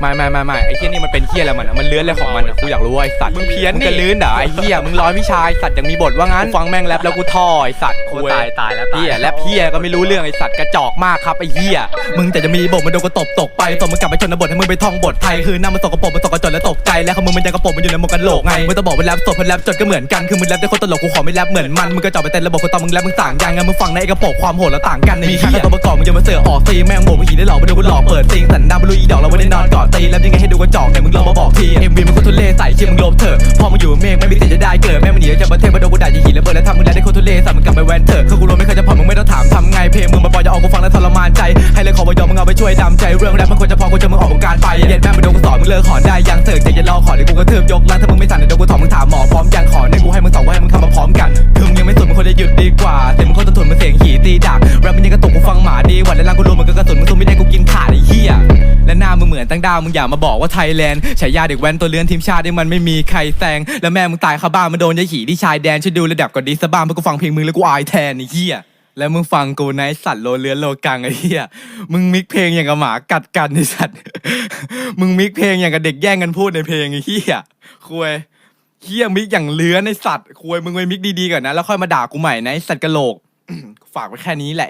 ไม่ไม่ไม่ไม่ไอ้เฮียนี่มันเป็นเฮียอะไรมันอะมันเลื้อนอะไรของมันอะกูอยากรู้ว่าไอ้สัตว์มึงเพี้ยนมึงนี่จะลื้อนเหรอไอ้เฮียมึงร้อยวิชาไอ้สัตว์ยังมีบทว่างั้นกูฟังแม่งแรปแล้วกูท่อไอ้สัตว์โอ้คุยตายตายแล้วตาย เฮียแรปเฮียก็ไม่รู้เรื่องไอ้สัตว์กระจอกมากครับไอ้เฮียมึงแต่จะมีบทมันโดนกูตบตกไปตบมึงกลับไปชนบทให้มึงไปท่องบทไทยคือหน้ามันตกกระปรกมันตกกระจนแล้วตกใจแล้วของมึงมันยังกระปรกมันอยู่ในหมวกกันโหลกไงมึงต้องบอกว่าแรปสดเพราะแรปจดก็เหมือนกันคือมึงแรปได้คนตลกกูขอไม่แรปเหมือนมันมึงก็จอบไปเต้นระบบกูตอนมึงแรปมึงต่างกันไงมึงฟังในไอ้กระโปรงความโหดแล้วต่างกันในมีแค่ตัวประกอบมึงจะมาเสือกออกซีแม่งโบกผีได้หลอกมาดูกูหลอกเปิดซิงสันดานบลูอีดอกเราไม่ได้น งลองมาบอกทีเอ็มวีมันโคตรทุเลใส่ชื่อมึงลบเถอะพอมึงอยู่เมฆไม่มีสิทธิ์จะได้เกิดแม่มันหนีจากประเทศมาโดนกูด่าจะหินระเบิดแล้วทำมึงได้ได้โคตรทุเลใส่มึงกลับไปแวนเถอะคือกูรู้ไม่เคยจะพอมึงไม่ต้องถามทำไงเพลงมึงมาปล่อยจะออกกูฟังแล้วทรมานใจให้เลยขอวายอมมึงเอาไปช่วยดำใจเรื่องแรปมันควรจะพอกูจะมึงออกวงการไปเย็นแม่มาโดนกูสอนมึงเลิกขอได้ยังเสิร์ฟใจจะรอขอเดี๋ยวกูกระทืบยกลังถ้ามึงไม่สั่นเดี๋ยวกูถอด มือนตั้งดาวมึงอย่ามาบอกว่าไทยแลนด์ฉายาเด็กแว้นตัวเลื้อนทีมชาติที่มันไม่มีใครแซงแล้วแม่มึงตายคาบ้านมันโดนยายหีที่ชายแดนช่วยดูระดับก่อนดีสบ้านเพราะกูฟังเพลงมึงแล้วกูอายแทนไอ้เหี้ยแล้วมึงฟังกูนะไอ้สัตว์โลเลือนโลกังไอ้เหี้ย มึงมิกเพลงอย่างกับหมากัดกันไอ้สัตว์ มึงมิกเพลงอย่างกับเด็กแย่งกันพูดในเพลงไอ้เหี้ยคุยเหี้ยมิกอย่างเลื้อนไอ้สัตว์คุยมึงไปมิกดีๆก่อนนะแล้วค่อยมาด่ากูใหม่นะไอ้สัตว์กะโหลก ฝากไว้แค่นี้แหละ